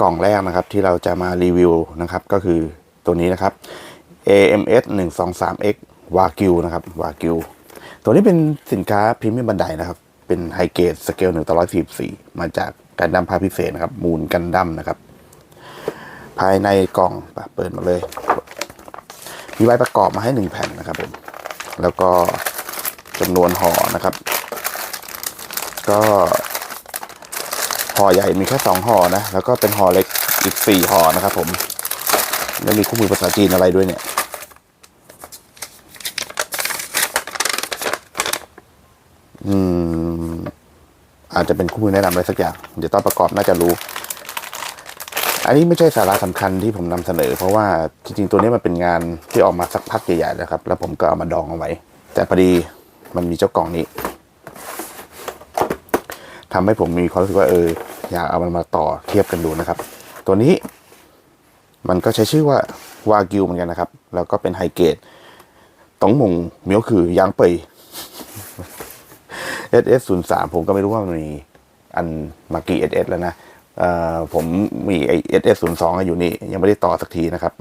กล่องแรกนะครับที่เราจะมารีวิวนะครับก็คือตัวนี้นะครับ AMS 1 2 3 X วากิวนะครับวากิวตัวนี้เป็นสินค้าพรีเมียมบันไดนะครับ เป็นไฮเกรดสเกล1ต่อ144มาจากการดั้มภาพพิเศษนะครับ มูลกันดั้มนะครับ ภายในกล่องอะเปิดมาเลย มีใบประกอบมาให้หนึ่งแผ่นนะครับผมแล้วก็จำนวนห่อนะครับ ก็ ห่อใหญ่มีแค่สองห่อนะ แล้วก็เป็นห่อเล็กอีกสี่ห่อนะครับผม แล้วมีคู่มือภาษาจีนอะไรด้วยเนี่ย อืม อาจจะเป็นคู่มือแนะนำอะไรสักอย่าง เดี๋ยวตอนประกอบน่าจะรู้ อันนี้ไม่ใช่สาระสำคัญที่ผมนำเสนอ เพราะว่าจริงๆตัวนี้มันเป็นงานที่ออกมาสักพักใหญ่ๆแล้วครับ แล้วผมก็เอามาดองเอาไว้ แต่พอดีมันมีเจ้ากล่องนี้ ทำให้ผมมีความรู้สึกว่าเอออยากเอามันมาต่อเทียบกันดูนะครับ ตัวนี้มันก็ใช้ชื่อว่าวากิวเหมือนกันนะครับ แล้วก็เป็นไฮเกรดตงมงเมียวคือยางเปย SS 0 3 ผมก็ไม่รู้ว่ามันมีอันมากี่ SS แล้วนะเอ่อผมมีไอ SS 0 2 อยู่นี่ ยังไม่ได้ต่อสักทีนะครับ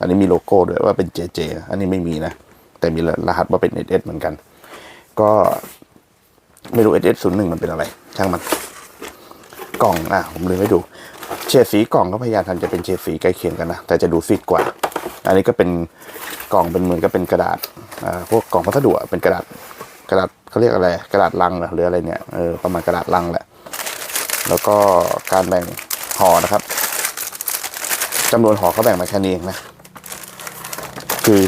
อันนี้มีโลโก้ด้วยว่าเป็น JJ อันนี้ไม่มีนะ แต่มีรหัสว่าเป็น SS เหมือนกัน ก็ ไม่รู้ SS 0 1มันเป็นอะไร ช่างมัน กล่องอะผมเลยไม่ดู เฉดสีกล่องก็พยายามทำจะเป็นเฉดสีใกล้เคียงกันนะ แต่จะดูซีดกว่า อันนี้ก็เป็นกล่องเป็นเหมือนกับเป็นกระดาษอ่าพวกกล่องพัสดุเป็นกระดาษกระดาษเขาเรียกอะไร กระดาษลังหรืออะไรเนี่ยเออประมาณกระดาษลังแหละ แล้วก็การแบ่งห่อนะครับจำนวนห่อเขาแบ่งมาแค่นี้เองนะ คือ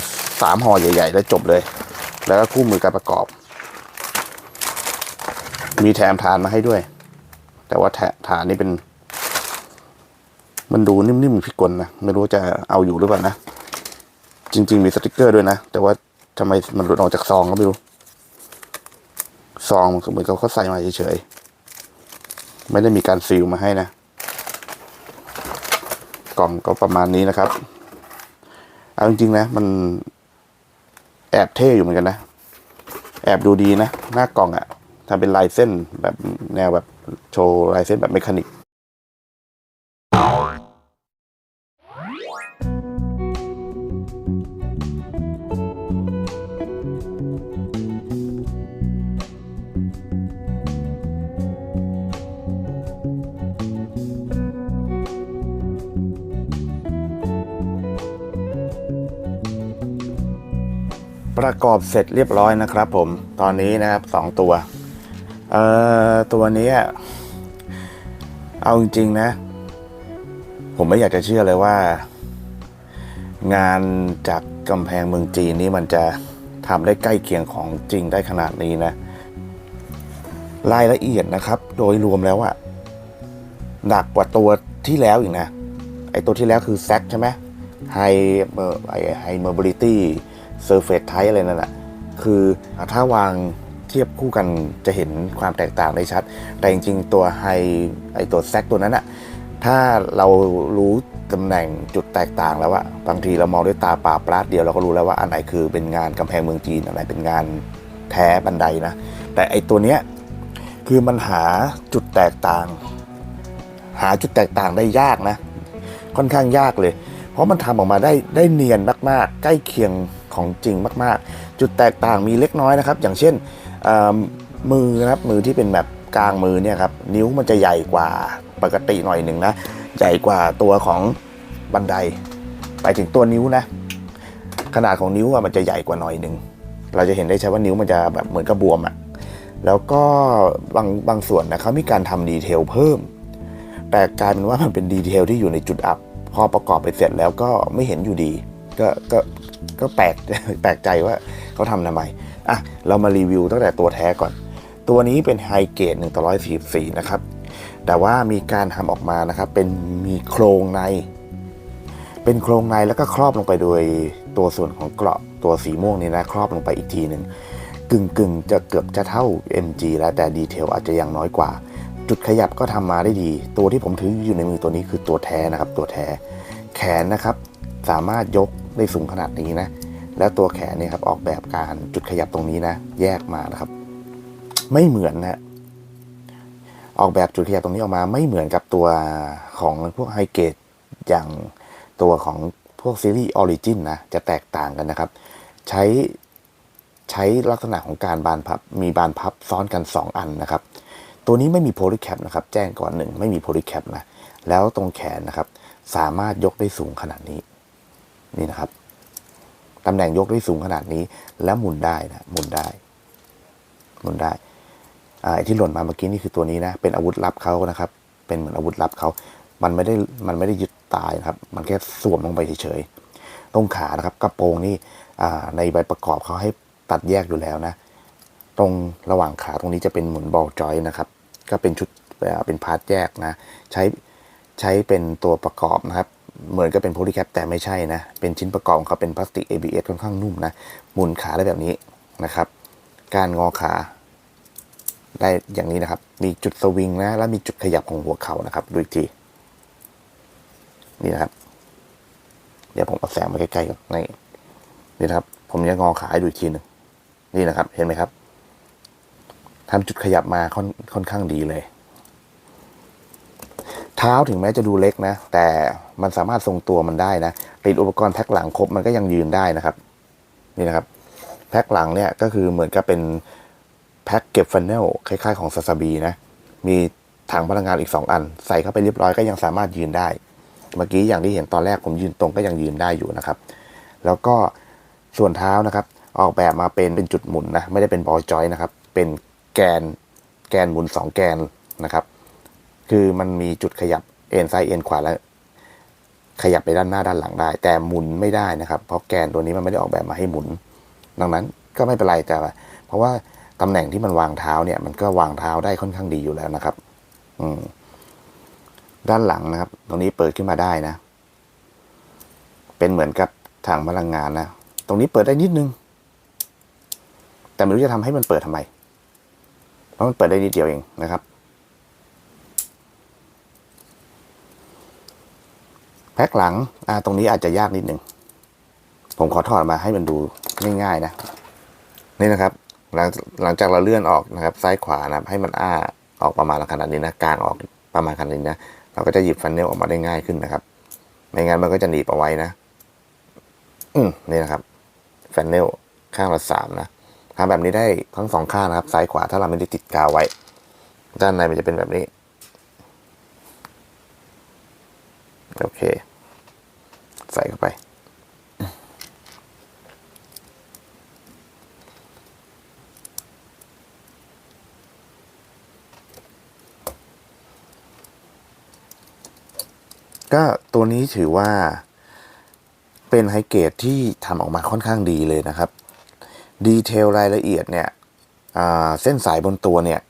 สามห่อใหญ่ ๆ แล้วจบเลย แล้วก็คู่มือการประกอบ มีแถมฐานมาให้ด้วย แต่ว่าแถฐานนี่เป็น มันดูนิ่มๆพิกลนะ ไม่รู้จะเอาอยู่หรือเปล่านะ จริง ๆ มีสติกเกอร์ด้วยนะ แต่ว่าทำไมมันหลุดออกจากซองก็ไม่รู้ ซองมันก็เหมือนกับเขาใส่มาเฉยๆ ไม่ได้มีการซีลมาให้นะ กล่องก็ประมาณนี้นะครับ เอาจริงๆนะ มันแอบเท่อยู่เหมือนกันนะ แอบดูดีนะ หน้ากล่องอะ ทำเป็นลายเส้นแบบแนวแบบโชว์ลายเส้นแบบเมคานิกประกอบเสร็จเรียบร้อยนะครับผม ตอนนี้นะครับสองตัว เอ่อตัวนี้อะเอาจริงๆนะ ผมไม่อยากจะเชื่อเลยว่า งานจากกำแพงเมืองจีนนี้มันจะทำได้ใกล้เคียงของจริงได้ขนาดนี้นะ รายละเอียดนะครับ โดยรวมแล้วอะหนักกว่าตัวที่แล้วอีกนะ ไอตัวที่แล้วคือแซกใช่ไหมไฮไอไฮเมอร์บิลิตี้เซอร์เฟสไทอะไรนั่นแหละคือถ้าวาง เทียบคู่กันจะเห็นความแตกต่างได้ชัด แต่จริงๆ ตัวไฮไอตัวแซกตัวนั้นอะถ้าเรารู้ตำแหน่งจุดแตกต่างแล้วอะบางทีเรามองด้วยตาเปล่าปราดเดียวเราก็รู้แล้วว่าอันไหนคือเป็นงานกำแพงเมืองจีนอันไหนเป็นงานแท้บันไดนะ แต่ไอตัวเนี้ยคือมันหาจุดแตกต่าง หาจุดแตกต่างได้ยากนะ ค่อนข้างยากเลย เพราะมันทำออกมาได้ได้เนียนมากๆ ใกล้เคียงของจริงมาก ๆ จุดแตกต่างมีเล็กน้อยนะครับ อย่างเช่น มือนะครับมือที่เป็นแบบกลางมือเนี่ยครับนิ้วมันจะใหญ่กว่าปกติหน่อยหนึ่งนะใหญ่กว่าตัวของบันไดไปถึงตัวนิ้วนะ ขนาดของนิ้วอะมันจะใหญ่กว่าหน่อยหนึ่งเราจะเห็นได้ชัดว่านิ้วมันจะแบบเหมือนกับบวมอะ่ะแล้วก็บางบางส่วนนะเขามีการทำดีเทลเพิ่ม แต่กลายเป็นว่ามันเป็นดีเทลที่อยู่ในจุดอับ พอประกอบไปเสร็จแล้วก็ไม่เห็นอยู่ดี ก็ก็ก็แปลกแปลกใจว่าเขาทำทำไม อะเรามารีวิวตั้งแต่ตัวแท้ก่อน ตัวนี้เป็นไฮเกรด1ต่อ144 นะครับ แต่ว่ามีการทำออกมานะครับ เป็นมีโครงใน เป็นโครงในแล้วก็ครอบลงไปโดยตัวส่วนของเกราะตัวสีม่วงนี่นะครอบลงไปอีกทีหนึ่งกึ่งกึ่งจะเกือบจะเท่า MG แล้วแต่ดีเทลอาจจะยังน้อยกว่า จุดขยับก็ทำมาได้ดี ตัวที่ผมถืออยู่ในมือตัวนี้คือตัวแท้นะครับ ตัวแท้ แขนนะครับ สามารถยกได้สูงขนาดนี้นะ แล้วตัวแขนเนี่ยครับออกแบบการจุดขยับตรงนี้นะ แยกมานะครับ ไม่เหมือนนะออกแบบจุดขยับตรงนี้ออกมาไม่เหมือนกับตัวของพวกไฮเกรดอย่างตัวของพวกซีรีส์ออริจินนะจะแตกต่างกันนะครับ ใช้ใช้ลักษณะของการบานพับ มีบานพับซ้อนกัน 2 อันนะครับ ตัวนี้ไม่มีโพลีแคปนะครับ แจ้งก่อนหนึ่งไม่มีโพลีแคปนะแล้วตรงแขนนะครับ สามารถยกได้สูงขนาดนี้ นี่นะครับ ตำแหน่งยกได้สูงขนาดนี้ แล้วหมุนได้นะหมุนได้ หมุนได้อ่าไอ้ที่หล่นมาเมื่อกี้นี่คือตัวนี้นะ เป็นอาวุธลับเขานะครับ เป็นเหมือนอาวุธลับเขา มันไม่ได้ มันไม่ได้ยึดตายนะครับ มันแค่สวมลงไปเฉยๆ ตรงขานะครับ กระโปรงนี่ในใบประกอบเขาให้ตัดแยกอยู่แล้วนะ ตรงระหว่างขาตรงนี้จะเป็นหมือนบอลจอยนะครับ ก็เป็นชุดเป็นพาร์ทแยกนะ ใช้ใช้เป็นตัวประกอบนะครับ เหมือนกับเป็นโพลีแคปแต่ไม่ใช่นะ เป็นชิ้นประกอบเขาเป็นพลาสติก ABS ค่อนข้างนุ่มนะหมุนขาได้แบบนี้นะครับ การงอขาได้อย่างนี้นะครับ มีจุดสวิงนะ แล้วมีจุดขยับของหัวเข่านะครับ ดูอีกที นี่นะครับ เดี๋ยวผมเอาแสงมาใกล้ๆก่อนนี่นี่นะครับ ผมจะงอขาให้ดูอีกทีหนึ่งนี่นะครับ เห็นไหมครับทำจุดขยับมาค่อนค่อนข้างดีเลย เท้าถึงแม้จะดูเล็กนะ แต่มันสามารถทรงตัวมันได้นะติดอุปกรณ์แพ็คหลังครบมันก็ยังยืนได้นะครับ นี่นะครับ แพ็คหลังเนี่ยก็คือเหมือนกับเป็นแพ็คเก็บฟันเนลคล้ายๆของซาซาบีนะมีถังพลังงานอีก 2 อัน ใส่เข้าไปเรียบร้อยก็ยังสามารถยืนได้ เมื่อกี้อย่างที่เห็นตอนแรกผมยืนตรงก็ยังยืนได้อยู่นะครับ แล้วก็ส่วนเท้านะครับ ออกแบบมาเป็นเป็นจุดหมุนนะไม่ได้เป็นบอลจอยนะครับเป็นแกนแกนหมุน 2 แกนนะครับ คือมันมีจุดขยับเอ็นซ้ายเอ็นขวาแล้ว ขยับไปด้านหน้าด้านหลังได้ แต่หมุนไม่ได้นะครับ เพราะแกนตัวนี้มันไม่ได้ออกแบบมาให้หมุน ดังนั้นก็ไม่เป็นไรแต่เพราะว่าตำแหน่งที่มันวางเท้าเนี่ย มันก็วางเท้าได้ค่อนข้างดีอยู่แล้วนะครับ อืมด้านหลังนะครับ ตรงนี้เปิดขึ้นมาได้นะ เป็นเหมือนกับถังพลังงานนะ ตรงนี้เปิดได้นิดนึง แต่ไม่รู้จะทำให้มันเปิดทำไม เพราะมันเปิดได้นิดเดียวเองนะครับ แพ็คหลังอ่าตรงนี้อาจจะยากนิดหนึ่ง ผมขอถอดมาให้มันดูง่ายๆนะ นี่นะครับหลังหลังจากเราเลื่อนออกนะครับ ซ้ายขวานะครับ ให้มันอ้าออกประมาณขนาดนี้นะกลางออกประมาณขนาดนี้นะเราก็จะหยิบฟันเนลออกมาได้ง่ายขึ้นนะครับไม่งั้นมันก็จะหนีบเอาไว้นะ อืมนี่นะครับฟันเนลข้างละสามนะทำแบบนี้ได้ทั้งสองข้างนะครับ ซ้ายขวาถ้าเราไม่ได้ติดกาวไว้ ด้านในมันจะเป็นแบบนี้ โอเค ใส่เข้าไป ก็ตัวนี้ถือว่าเป็นไฮเกรดที่ทำออกมาค่อนข้างดีเลยนะครับ ดีเทลรายละเอียดเนี่ยเส้นสายบนตัวเนี่ย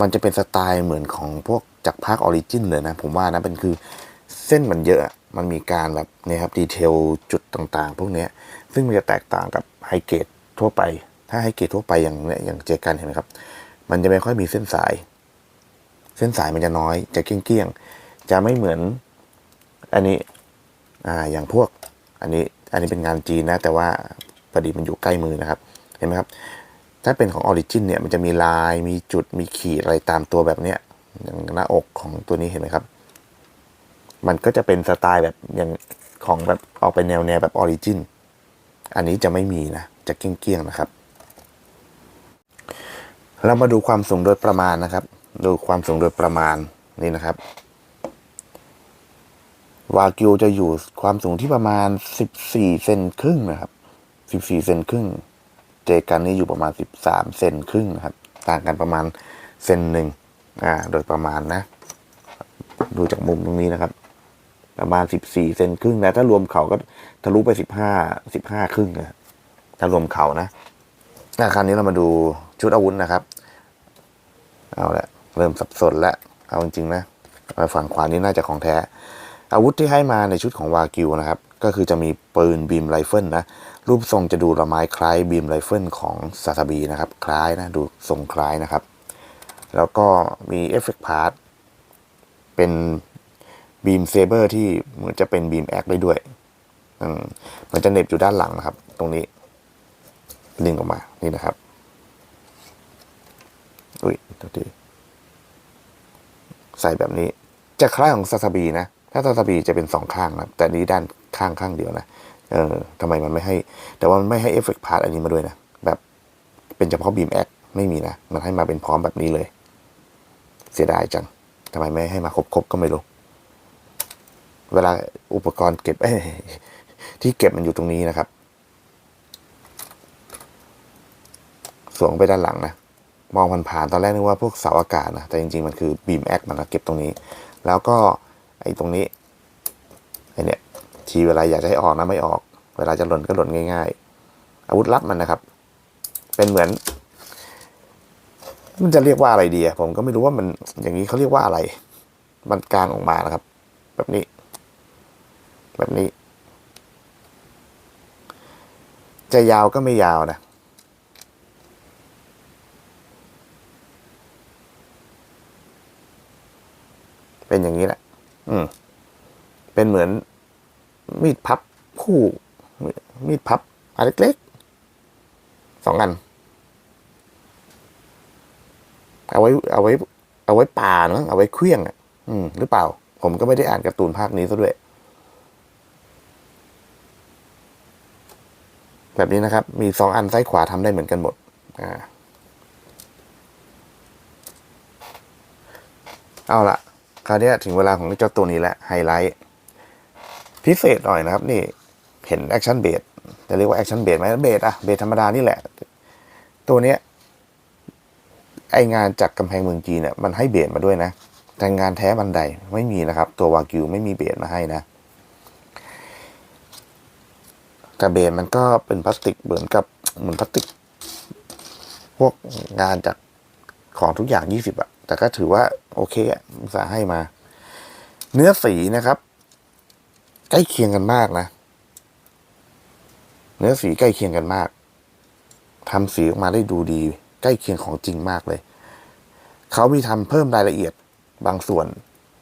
มันจะเป็นสไตล์เหมือนของพวก จากภาคออริจินเลยนะ ผมว่านะเป็นคือเส้นมันเยอะมันมีการแบบเนี่ยครับดีเทลจุดต่างๆ พวกเนี้ยซึ่งมันจะแตกต่างกับไฮเกรดทั่วไป ถ้าไฮเกรดทั่วไปอย่างเนี่ยอย่างเจกันเห็นไหมครับ มันจะไม่ค่อยมีเส้นสาย เส้นสายมันจะน้อย จะเกี้ยงๆจะไม่เหมือน อันนี้อ่าอย่างพวก อันนี้อันนี้เป็นงานจีนนะ แต่ว่าพอดีมันอยู่ใกล้มือนะครับ เห็นไหมครับ ถ้าเป็นของออริจินเนี่ยมันจะมีลายมีจุดมีขีดอะไรตามตัวแบบเนี้ย อย่างหน้าอกของตัวนี้เห็นไหมครับ มันก็จะเป็นสไตล์แบบอย่างของแบบออกไปแนวแนวแบบออริจินอันนี้จะไม่มีนะ จะเกี้ยงๆนะครับ เรามาดูความสูงโดยประมาณนะครับ ดูความสูงโดยประมาณนี่นะครับวากิวจะอยู่ความสูงที่ประมาณ 14 เซนครึ่งนะครับ 14 เซนครึ่ง เจกันนี่อยู่ประมาณ 13 เซนครึ่งนะครับ ต่างกันประมาณเซนหนึ่ง อ่าโดยประมาณนะ ดูจากมุมตรงนี้นะครับ ประมาณ14เซนครึ่งนะถ้ารวมเขาก็ทะลุไป15 15ครึ่งนะถ้ารวมเขานะอะคราวนี้เรามาดูชุดอาวุธนะครับ เอาละเริ่มสับสนแล้วเอาจริงๆนะฝั่งขวานี้น่าจะของแท้ อาวุธที่ให้มาในชุดของวากิวนะครับ ก็คือจะมีปืนบีมไรเฟิลนะ รูปทรงจะดูละไม้คล้ายบีมไรเฟิลของซาซาบีนะครับ คล้ายนะ ดูทรงคล้ายนะครับ แล้วก็มีเอฟเฟกต์พาร์ทเป็นบีมเซเบอร์ที่เหมือนจะเป็นบีมแอคได้ด้วยมันจะเน็บอยู่ด้านหลังนะครับ ตรงนี้ดึงออกมานี่นะครับ อุ้ยตัวทีใส่แบบนี้จะคล้ายของซาซาบีนะ ถ้าซาซาบีจะเป็นสองข้างนะแต่นี้ด้านข้างข้างเดียวนะ เออทำไมมันไม่ให้ แต่ว่ามันไม่ให้เอฟเฟกต์พาร์ตอันนี้มาด้วยนะ แบบเป็นเฉพาะบีมแอคไม่มีนะ มันให้มาเป็นพร้อมแบบนี้เลย เสียดายจังทำไมไม่ให้มาครบๆก็ไม่รู้ เวลาอุปกรณ์เก็บเอที่เก็บมันอยู่ตรงนี้นะครับ สวมไปด้านหลังนะ มองผ่านๆตอนแรกนึกว่าพวกเสาอากาศนะ แต่จริงๆ มันคือบีมแอคมันนะเก็บตรงนี้ แล้วก็ไอ้ตรงนี้ไอ้เนี่ยทีเวลาอยากจะให้ออกนะไม่ออก เวลาจะหล่นก็หล่นง่าย ๆ อาวุธลับมันนะครับ เป็นเหมือน มันจะเรียกว่าอะไรดีอะผมก็ไม่รู้ว่ามันอย่างนี้เขาเรียกว่าอะไร มันกลางออกมานะครับ แบบนี้ แบบนี้ จะยาวก็ไม่ยาวนะเป็นอย่างนี้แหละ อืม เป็นเหมือนมีดพับคู่ มีดพับอันเล็กๆสองอัน เอาไว้เอาไว้เอาไว้ป่าเนอะเอาไว้เคลี้ยงอะ อืม หรือเปล่า ผมก็ไม่ได้อ่านการ์ตูนภาคนี้ซะด้วย แบบนี้นะครับ มีสองอันซ้ายขวาทำได้เหมือนกันหมด อ่า เอาละคราวนี้ถึงเวลาของเจ้าตัวนี้แหละไฮไลท์พิเศษหน่อยนะครับ นี่เห็นแอคชั่นเบสจะเรียกว่าแอคชั่นเบสไหมเบสอะเบสธรรมดานี่แหละ ตัวเนี้ย ไองานจากกำแพงเมืองจีนเนี่ยมันให้เบสมาด้วยนะ แต่งานแท้บันไดไม่มีนะครับ ตัววากิวไม่มีเบสมาให้นะแต่เบสมันก็เป็นพลาสติกเหมือนกับเหมือนพลาสติก พวกงานจากของทุกอย่างยี่สิบอะแต่ก็ถือว่าโอเคอะอุสาให้มา เนื้อสีนะครับ ใกล้เคียงกันมากนะ เนื้อสีใกล้เคียงกันมากทำสีออกมาได้ดูดี ใกล้เคียงของจริงมากเลย เขามีทำเพิ่มรายละเอียดบางส่วน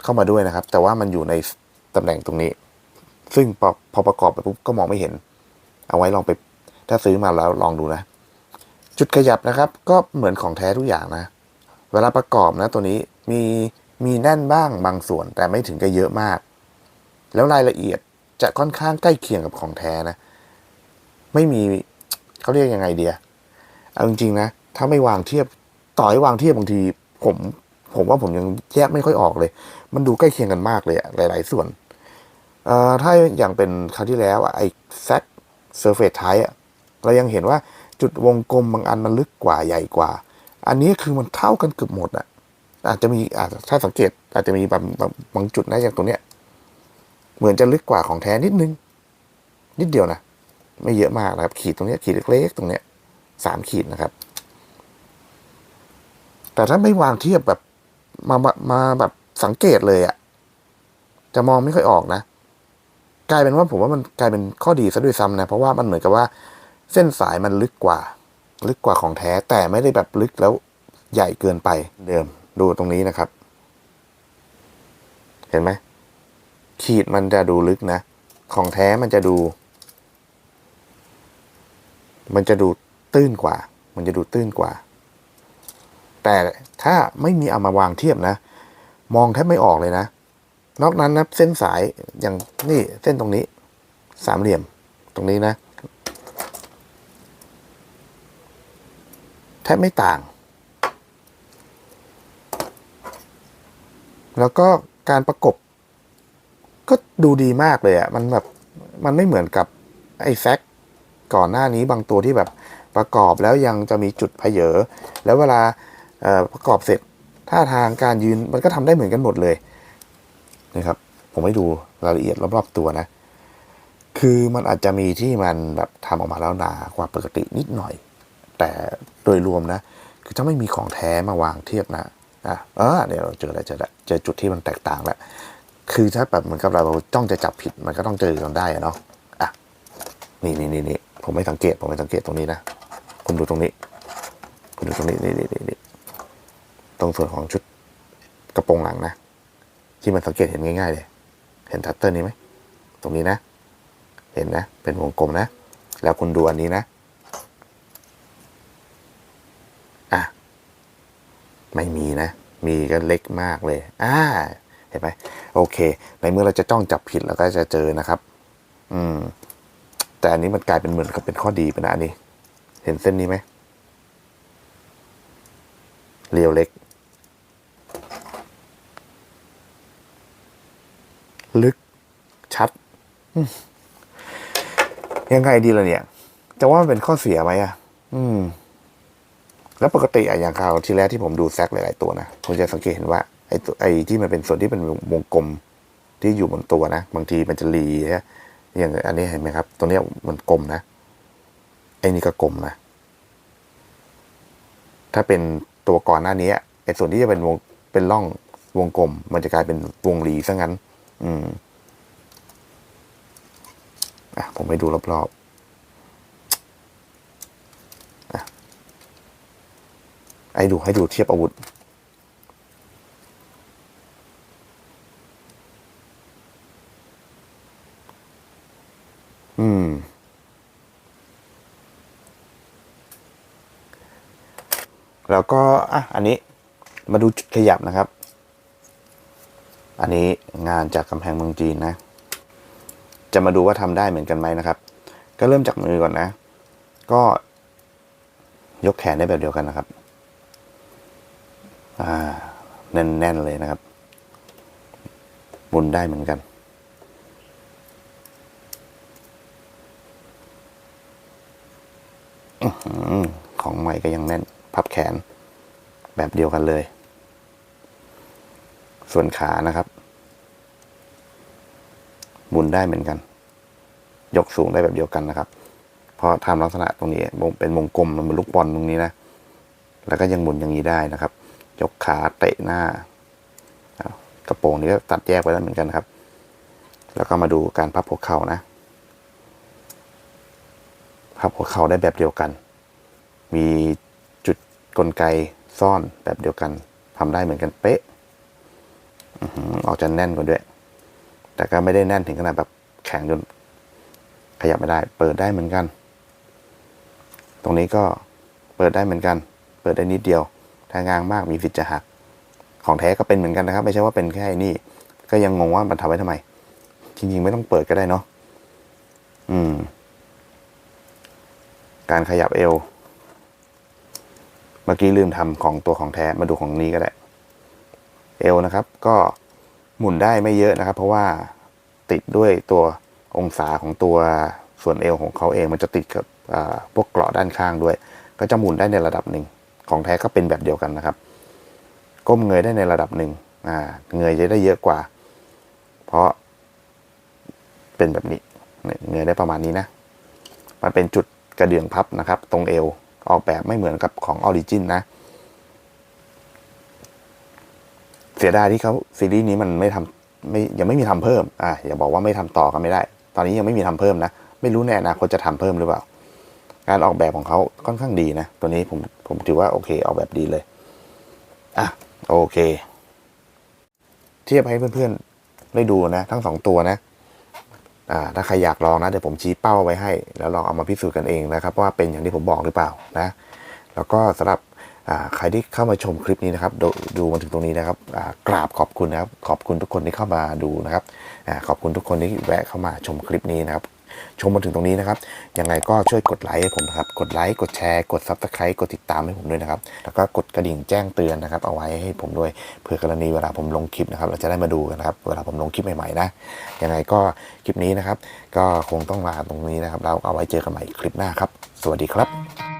เข้ามาด้วยนะครับ แต่ว่ามันอยู่ในตำแหน่งตรงนี้ ซึ่งพอพอประกอบไปปุ๊บก็มองไม่เห็น เอาไว้ลองไป ถ้าซื้อมาแล้วลองดูนะ จุดขยับนะครับ ก็เหมือนของแท้ทุกอย่างนะ เวลาประกอบนะตัวนี้มีมีแน่นบ้างบางส่วนแต่ไม่ถึงกับเยอะมาก แล้วรายละเอียดจะค่อนข้างใกล้เคียงกับของแท้นะ ไม่มีเขาเรียกยังไงเดียเอาจริงๆนะ ถ้าไม่วางเทียบต่อให้วางเทียบบางที ผมผมว่าผมยังแยกไม่ค่อยออกเลย มันดูใกล้เคียงกันมากเลยอะหลาย ๆ ส่วนเอ่อถ้าอย่างเป็นคราวที่แล้วอะไอ้แซกเซอร์เฟสไทอะเรายังเห็นว่าจุดวงกลมบางอันมันลึกกว่าใหญ่กว่า อันนี้คือมันเท่ากันเกือบหมดอะอาจจะมีอาจจะถ้าสังเกต อาจจะมีบางบางบางจุดนะอย่างตรงเนี้ย เหมือนจะลึกกว่าของแท้นิดนึง นิดเดียวนะ ไม่เยอะมากนะครับ ขีดตรงเนี้ยขีดเล็กๆ ตรงเนี้ยสามขีดนะครับ แต่ถ้าไม่วางเทียบแบบมามามาแบบสังเกตเลยอะจะมองไม่ค่อยออกนะ กลายเป็นว่าผมว่ามันกลายเป็นข้อดีซะด้วยซ้ำนะ เพราะว่ามันเหมือนกับว่า เส้นสายมันลึกกว่า ลึกกว่าของแท้ แต่ไม่ได้แบบลึกแล้วใหญ่เกินไปเดิม ดูตรงนี้นะครับ เห็นไหมขีดมันจะดูลึกนะ ของแท้มันจะดู มันจะดูตื้นกว่า มันจะดูตื้นกว่า แต่ถ้าไม่มีเอามาวางเทียบนะ มองแทบไม่ออกเลยนะ นอกนั้นนะเส้นสายอย่างนี่เส้นตรงนี้ สามเหลี่ยมตรงนี้นะแทบไม่ต่าง แล้วก็การประกบ ก็ดูดีมากเลยอะ่ะ มันแบบมันไม่เหมือนกับไอ้แซกก่อนหน้านี้บางตัวที่แบบประกอบแล้วยังจะมีจุดเพเยอแล้วเวลา ประกอบเสร็จท่าทางการยืนมันก็ทำได้เหมือนกันหมดเลยนะครับ ผมให้ดูรายละเอียดรอบๆตัวนะ คือมันอาจจะมีที่มันแบบทำออกมาแล้วหนากว่าปกตินิดหน่อย แต่โดยรวมนะ คือถ้าไม่มีของแท้มาวางเทียบนะอะเออเดี๋ยวเราเจอแล้วเจอแล้วเจอจุดที่มันแตกต่างแล้วคือถ้าแบบเหมือนกับเราจ้องจะจับผิดมันก็ต้องเจอกันได้อะเนาะอะนี่นี่นี่นี่ผมไม่สังเกตผมไม่สังเกตตรงนี้นะคุณดูตรงนี้คุณดูตรงนี้นี่นี่นี่ ตรงส่วนของชุดกระโปรงหลังนะ ที่มันสังเกตเห็นง่ายๆเลย เห็นทัตเตอร์นี้ไหม ตรงนี้นะ เห็นนะ เป็นวงกลมนะ แล้วคุณดูอันนี้นะ อะ ไม่มีนะ มีก็เล็กมากเลย อ่า เห็นไหมโอเค ในเมื่อเราจะจ้องจับผิดเราก็จะเจอนะครับ อืม แต่อันนี้มันกลายเป็นเหมือนกับเป็นข้อดีไปนะอันนี้ เห็นเส้นนี้ไหมเรียวเล็ก ลึกชัด ยังไงดีล่ะเนี่ย จะว่ามันเป็นข้อเสียไหมอะ อืม แล้วปกติอะอย่างคราวที่แรกที่ผมดูแซกหลาย ๆ ตัวนะผมจะสังเกตเห็นว่าไอ้ไอ้ที่มันเป็นส่วนที่เป็นวงกลมที่อยู่บนตัวนะ บางทีมันจะรีฮะอย่างอันนี้เห็นไหมครับตัวเนี้ยมันกลมนะไอ้นี่ก็กลมนะ ถ้าเป็นตัวก่อนหน้านี้ไอ้ส่วนที่จะเป็นวงเป็นร่องวงกลม มันจะกลายเป็นวงรีซะงั้น อืมอะผมไปดูรอบๆอะให้ดูให้ดูเทียบอาวุธอืม แล้วก็อะอันนี้มาดูขยับนะครับ อันนี้งานจากกำแพงเมืองจีนนะ จะมาดูว่าทำได้เหมือนกันไหมนะครับ ก็เริ่มจากมือก่อนนะ ก็ยกแขนได้แบบเดียวกันนะครับ อ่า แน่นๆเลยนะครับหมุนได้เหมือนกันอของใหม่ก็ยังแน่น พับแขนแบบเดียวกันเลย ส่วนขานะครับ หมุนได้เหมือนกัน ยกสูงได้แบบเดียวกันนะครับเพราะทำลักษณะตรงนี้เป็นวงกลมมันเป็นลูกบอลตรงนี้นะ แล้วก็ยังหมุนอย่างนี้ได้นะครับ ยกขาเตะหน้ากระโปรงนี้ก็ตัดแยกไปแล้วเหมือนกันครับ แล้วก็มาดูการพับหัวเข่านะพับหัวเข่าได้แบบเดียวกัน มีจุดกลไกซ่อนแบบเดียวกันทำได้เหมือนกันเป๊ะ ออกจะแน่นกว่าด้วย แต่ก็ไม่ได้แน่นถึงขนาดแบบแข็งจนขยับไม่ได้ เปิดได้เหมือนกัน ตรงนี้ก็เปิดได้เหมือนกัน เปิดได้นิดเดียว ถ้างางมากมีสิทธิ์จะหัก ของแท้ก็เป็นเหมือนกันนะครับ ไม่ใช่ว่าเป็นแค่นี่ ก็ยังงงว่ามันทำไว้ทำไม จริงๆไม่ต้องเปิดก็ได้เนาะ อืม การขยับเอว เมื่อกี้ลืมทำของตัวของแท้ มาดูของนี้ก็ได้ เอวนะครับ ก็หมุนได้ไม่เยอะนะครับ เพราะว่าติดด้วยตัวองศาของตัวส่วนเอวของเขาเองมันจะติดกับพวกเกราะด้านข้างด้วย ก็จะหมุนได้ในระดับหนึ่ง ของแท้ก็เป็นแบบเดียวกันนะครับ ก้มเงยได้ในระดับหนึ่งเงยจะได้เยอะกว่า เพราะเป็นแบบนี้เงยได้ประมาณนี้นะ มันเป็นจุดกระเดื่องพับนะครับ ตรงเอวออกแบบไม่เหมือนกับของออริจินนะ เสียดายที่เขาซีรีส์นี้มันไม่ทำไม่ยังไม่มีทำเพิ่มอ่าอย่าบอกว่าไม่ทำต่อกันไม่ได้ ตอนนี้ยังไม่มีทำเพิ่มนะ ไม่รู้ในอนาคตจะทำเพิ่มหรือเปล่า การออกแบบของเขาค่อนข้างดีนะ ตัวนี้ผมผมถือว่าโอเคออกแบบดีเลยอะโอเค เทียบให้เพื่อนๆได้ดูนะ ทั้งสองตัวนะอ่าถ้าใครอยากลองนะเดี๋ยวผมชี้เป้าไว้ให้ แล้วลองเอามาพิสูจน์กันเองนะครับว่าเป็นอย่างที่ผมบอกหรือเปล่านะ แล้วก็สำหรับ ใครที่เข้ามาชมคลิปนี้นะครับดูดูมาถึงตรงนี้นะครับกราบขอบคุณนะครับ ขอบคุณทุกคนที่เข้ามาดูนะครับอขอบคุณทุกคนที่แวะเข้ามาชมคลิปนี้นะครับ ชมมาถึงตรงนี้นะครับ ยังไงก็ช่วยกดไลค์ให้ผมนะครับ กดไลค์ กดแชร์ กด subscribe กดติดตามให้ผมด้วยนะครับ แล้วก็กดกระดิ่งแจ้งเตือนนะครับ เอาไว้ให้ผมด้วย เผื่อกรณีเวลาผมลงคลิปนะครับ เราจะได้มาดูกันนะครับ เวลาผมลงคลิปใหม่ๆนะ ยังไงก็คลิปนี้นะครับ ก็คงต้องลาตรงนี้นะครับ เราเอาไว้เจอกันใหม่คลิปหน้าครับ สวัสดีครับ